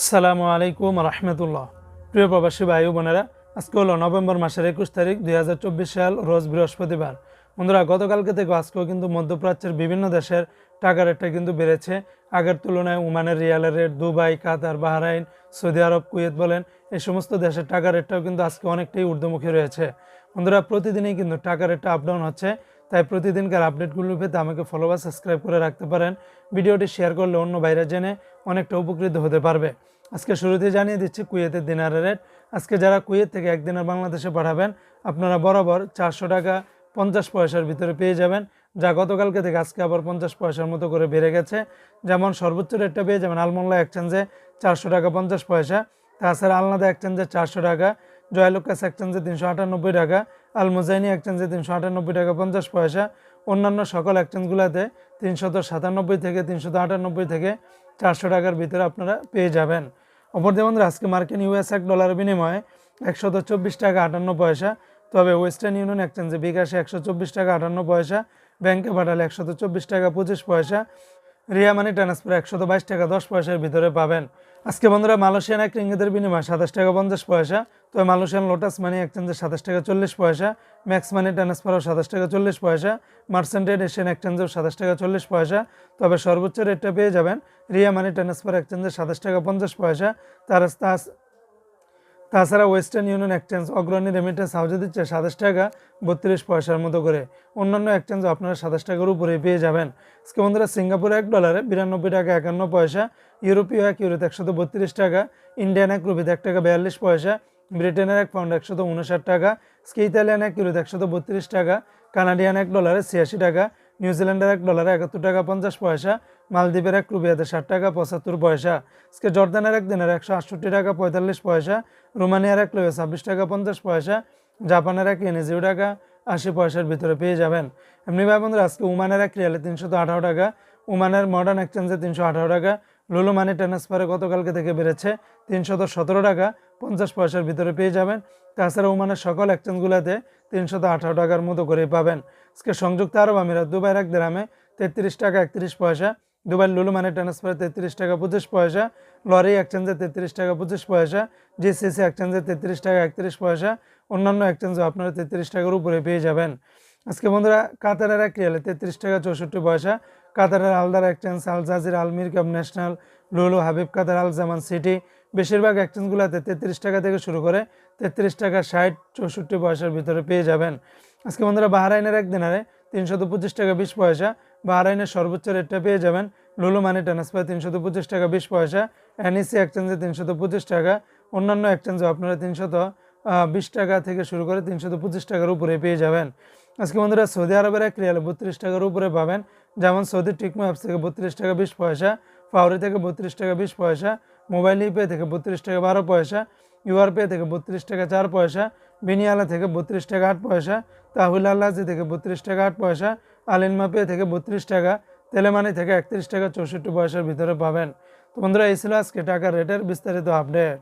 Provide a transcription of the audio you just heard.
আসসালামু আলাইকুম রহমতুল্লাহ। প্রিয় প্রবাসী ভাই বোনেরা, আজকে হলো নভেম্বর মাসের একুশ তারিখ দুই হাজার চব্বিশ সাল, রোজ বৃহস্পতিবার। বন্ধুরা, গতকালকে থেকে আজকেও কিন্তু মধ্যপ্রাচ্যের বিভিন্ন দেশের টাকা রেটটা কিন্তু বেড়েছে। আগের তুলনায় ওমানের রিয়ালের rate Dubai, Qatar, Bahrain, Saudi Arab, Kuwait বলেন, এই সমস্ত দেশের টাকা রেটটাও কিন্তু আজকে অনেকটাই ঊর্ধ্বমুখী রয়েছে। বন্ধুরা, প্রতিদিনই কিন্তু টাকা রেটটা আপডাউন হচ্ছে। তাই প্রতিদিনকার আপডেটগুলো পেতে আমাকে ফলো বা সাবস্ক্রাইব করে রাখতে পারেন। ভিডিওটি শেয়ার করলে অন্য বাইরে জেনে অনেকটা উপকৃত হতে পারবে। আজকে শুরুতে জানিয়ে দিচ্ছি কুয়েতের দিনারের রেট আজকে যারা কুয়েত থেকে একদিনের বাংলাদেশে পাঠাবেন, আপনারা বরাবর চারশো টাকা পঞ্চাশ পয়সার ভিতরে পেয়ে যাবেন, যা গতকালকে থেকে আজকে আবার পঞ্চাশ পয়সার মতো করে বেড়ে গেছে। যেমন সর্বোচ্চ রেটটা পেয়ে যাবেন আলমোল্লা এক্সচেঞ্জে চারশো টাকা পঞ্চাশ পয়সা। তাছাড়া আলনাদা এক্সচেঞ্জে চারশো টাকা, জয়লুকাস এক্সচেঞ্জে তিনশো আটানব্বই টাকা। আলমুজাইনি এক্সচেঞ্জে তিনশো আটানব্বই টাকা পঞ্চাশ পয়সা, অন্যান্য সকল এক্সচেঞ্জগুলোতে তিনশত সাতানব্বই থেকে তিনশত আটানব্বই থেকে চারশো টাকার ভিতরে আপনারা পেয়ে যাবেন। অপরদিকে বন্ধুরা, আজকে মার্কিন ইউএস এক ডলার বিনিময়ে একশত চব্বিশ টাকা আটান্ন পয়সা, তবে ওয়েস্টার্ন ইউনিয়ন এক্সচেঞ্জে বিকাশে একশো চব্বিশ টাকা আটান্ন পয়সা, ব্যাংকে পাঠালে একশত চব্বিশ টাকা পঁচিশ পয়সা, রিয়া মানি ট্রান্সফার একশত বাইশ টাকা দশ পয়সার ভিতরে পাবেন। আজকে বন্ধুরা মালয়েশিয়ান এক রিঙ্গিতের বিনিময় সাতাশ টাকা পঞ্চাশ পয়সা। তবে মালয়েশিয়ান লোটাস মানি এক্সচেঞ্জে সাতাশ টাকা চল্লিশ পয়সা। ম্যাক্স মানি ট্রান্সফারও সাতাশ টাকা চল্লিশ পয়সা। মার্সেন্টেড এশিয়ান এক্সচেঞ্জেও সাতাশ টাকা চল্লিশ পয়সা। তবে সর্বোচ্চ রেটটা পেয়ে যাবেন রিয়া মানি ট্রান্সফার এক্সচেঞ্জে সাতাশ টাকা পঞ্চাশ পয়সা। তার তাছাড়া western union exchange Agrani remittance হাউজে দিচ্ছে সাতাশ টাকা, বত্রিশ পয়সার মতো করে। অন্যান্য এক্সচেঞ্জও আপনারা সাতাশ টাকার উপরে পেয়ে যাবেন। আজকে বন্ধুরা সিঙ্গাপুর এক ডলারে বিরানব্বই টাকা, একান্ন পয়সা। ইউরোপীয় এক ইউরোতে একশত বত্রিশ টাকা ইন্ডিয়ান এক রুপিতে এক টাকা বিয়াল্লিশ পয়সা। ব্রিটেনের এক পাউন্ড একশত উনষাট টাকা। স্কি ইতালিয়ান এক ইউরোতে একশত বত্রিশ টাকা, কানাডিয়ান এক ডলারে ছিয়াশি টাকা। নিউজিল্যান্ডের এক ডলারে একাত্তর টাকা, পঞ্চাশ পয়সা। মালদ্বীপের এক রুপিয়াতে ষাট টাকা, পঁচাত্তর পয়সা। আজকে জর্দানের এক দিনের একশো আটষট্টি টাকা, পঁয়তাল্লিশ পয়সা। রোমানিয়ার এক লোয়ে ছাব্বিশ টাকা, পঞ্চাশ পয়সা। জাপানের এক এনে টাকা, আশি পয়সার ভিতরে পেয়ে যাবেন। এমনি ভাই বন্ধুরা, আজকে উমানের এক রিয়ালে তিনশত আঠারো টাকা উমানের মডার্ন এক্সচেঞ্জে তিনশো আঠারো টাকা। লুলু মানি ট্রান্সফারে গতকালকে থেকে বেড়েছে তিনশত সতেরো টাকা, পঞ্চাশ পয়সার ভিতরে পেয়ে যাবেন। তাছাড়া ওমানের সকল এক্সচেঞ্জগুলোতে তিনশত আঠারো টাকার মতো করে পাবেন। আজকে সংযুক্ত আরব আমিরাত, দুবাইয়ের এক গ্রামে তেত্রিশ টাকা, একত্রিশ পয়সা। দুবাই লুলু মানি ট্রান্সফার তেত্রিশ টাকা পঁচিশ পয়সা, লরি এক্সচেঞ্জে তেত্রিশ টাকা পঁচিশ পয়সা জিসিসি এক্সচেঞ্জে তেত্রিশ টাকা একত্রিশ পয়সা, অন্যান্য এক্সচেঞ্জে আপনারা তেত্রিশ টাকার উপরে পেয়ে যাবেন। আজকে বন্ধুরা, কাতারের এক রিয়ালে তেত্রিশ টাকা চৌষট্টি পয়সা, কাতারের আলদার এক্সচেঞ্জ আল জাজির আলমির কাপ ন্যাশনাল লুলু হাবিব কাতার, আল জামান সিটি, বেশিরভাগ এক্সচেঞ্জগুলোতে তেত্রিশ টাকা থেকে শুরু করে তেত্রিশ টাকা ষাট, চৌষট্টি পয়সার ভিতরে পেয়ে যাবেন। আজকে বন্ধুরা, বাহারাইনের এক দিনারে তিনশত পঁচিশ টাকা বিশ পয়সা, বাহারাইনের সর্বোচ্চ রেটটা পেয়ে যাবেন লুলু মানি ট্রান্সফার তিনশত পঁচিশ টাকা, বিশ পয়সা। এনইসি এক্সচেঞ্জে তিনশত পঁচিশ টাকা, অন্যান্য এক্সচেঞ্জে আপনারা তিনশত বিশ টাকা থেকে শুরু করে তিনশত পঁচিশ টাকার উপরে পেয়ে যাবেন। আজকে বন্ধুরা সৌদি আরবের এক রিয়ালে বত্রিশ টাকার উপরে পাবেন। যেমন সৌদি টিকমো অ্যাপস থেকে বত্রিশ টাকা, বিশ পয়সা। ফাউরি থেকে বত্রিশ টাকা, বিশ পয়সা। মোবাইল ইপে থেকে বত্রিশ টাকা, বারো পয়সা। ইউআর পে থেকে বত্রিশ টাকা, চার পয়সা। বিনিয়ালা থেকে বত্রিশ টাকা, আট পয়সা। তাহুল আল্লাজি থেকে বত্রিশ টাকা, আট পয়সা। আলিনমা পে থেকে বত্রিশ টাকা। তেলেমানি থেকে একত্রিশ টাকা চৌষট্টি পয়সার ভিতরে পাবেন। তো বন্ধুরা, এই ছিল আজকে টাকার রেটের বিস্তারিত আপডেট